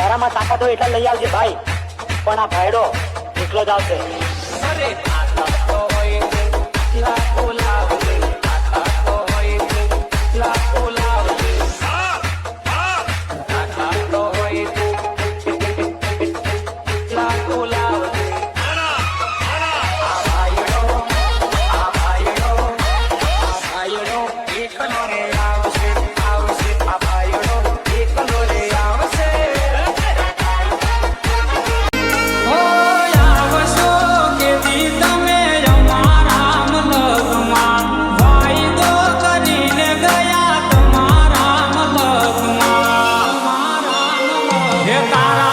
તારામાં તાકાત હોય એટલે લઈ આવજે ભાઈ. પણ આ ભાઈડો એકલો જ આવશે. હે તારા